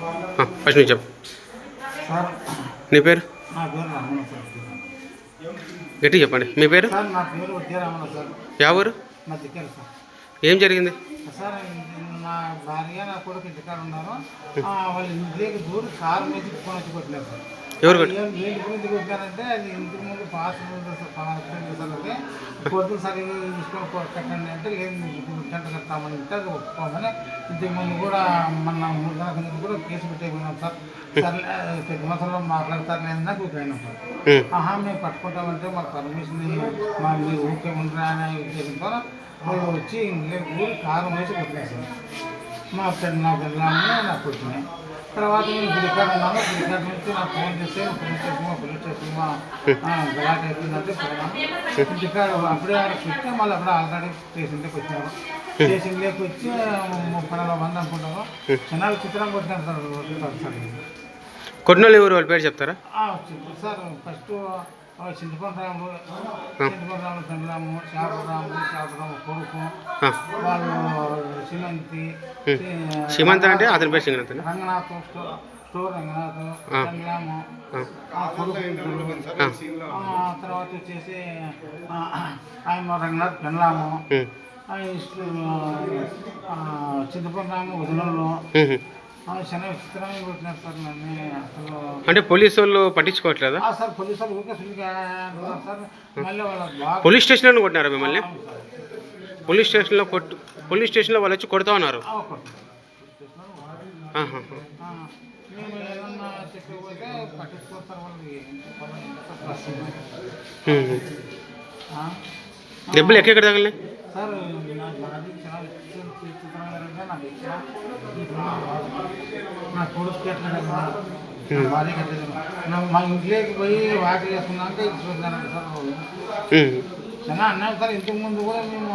First నుంచి చెప్పు. నీ పేరు? గట్టిగా చెప్పండి. మీ పేరు? సార్ ఏం జరిగింది? సార్ నా భార్య నా కొడుకు ఇంటికాడ ఉన్నారు. వాళ్ళ ఇంట్లోకి దూరి కారు మీద వచ్చి కొట్టినారు సార్. ఎవరు కొట్టి ఏం ఏంటి గురించి కొట్టినారంటే అది ఇంటి ముందు పాస్ సార్ సార్ కొడుకు సరిగ్గా తీసుకొని కొ- కట్టండి అంటే లేదు కట్టామని అంటే అది ఒప్పుకోమని ఇంతకు ముందు కూడా మన మూడు నెలల కింద కూడా కేసు పెట్టేకున్నాం సార్. ప్రతి సంవత్సరంలో మాట్లాడతారు నేను నాకు పోయినాం సార్. ఆహా మేము పట్టుకుంటామంటే మాకు పర్మిషన్ మా మీరు ఊరికే ఉండరా అనే ఉద్దేశంతో వచ్చి ఊరి కారం వేసి కొట్టేసారు మా ఫ్రెండ్ నా పిల్లల్ని నాకు కొట్టినాయి తర్వాత నేను గుడికాడ ఉన్నాను గుడికాడ నుంచి నాకు ఫోన్ చేస్తే పోలీస్ స్టేషన్ పోలీస్ స్టేషన్ గలాట్ అయిపోయిందంటే పోయినాను ఇంటికాడ అప్పుడే ఆడ పెట్టి మళ్ళీ అప్పుడే ఆల్రెడీ స్టేషన్లోకి వచ్చినారు. స్టేషన్లోకి వచ్చి ముప్పై నలభై మంది అనుకుంటారు జనాలు చిత్రం కొట్టినారు సార్ సార్ కొట్టిన ఎవరు? వాళ్ళ పేరు చెప్తారా? సార్ ఫస్ట్ చింతపండు చింతపండు రాముడు పెండ్లాము శాపరాము శాపరాము కొడుకు. వాళ్ళు సిమంతి సీమంత్ అంటే అతని పేరు సింగనంత రంగనాథ్ స్టోర్ రంగనాథ్ తర్వాత వచ్చేసి ఆయన రంగనాథ్ సార్ నన్ను. అసలు అంటే పోలీసు వాళ్ళు పట్టించుకోవట్లేదా? పోలీస్ స్టేషన్లో కొట్టినారా మిమ్మల్ని? పోలీస్ స్టేషన్లో కొట్టు పోలీస్ స్టేషన్లో వాళ్ళు వచ్చి కొడతా ఉన్నారు? దెబ్బలు ఎక్కడెక్కడ. నా మా ఇంట్లోకి పోయి వాటి చేసుకున్నాక ఇచ్చుకున్నారంట సార్. చాలా అన్నారు సార్ ఇంతకు ముందు కూడా మేము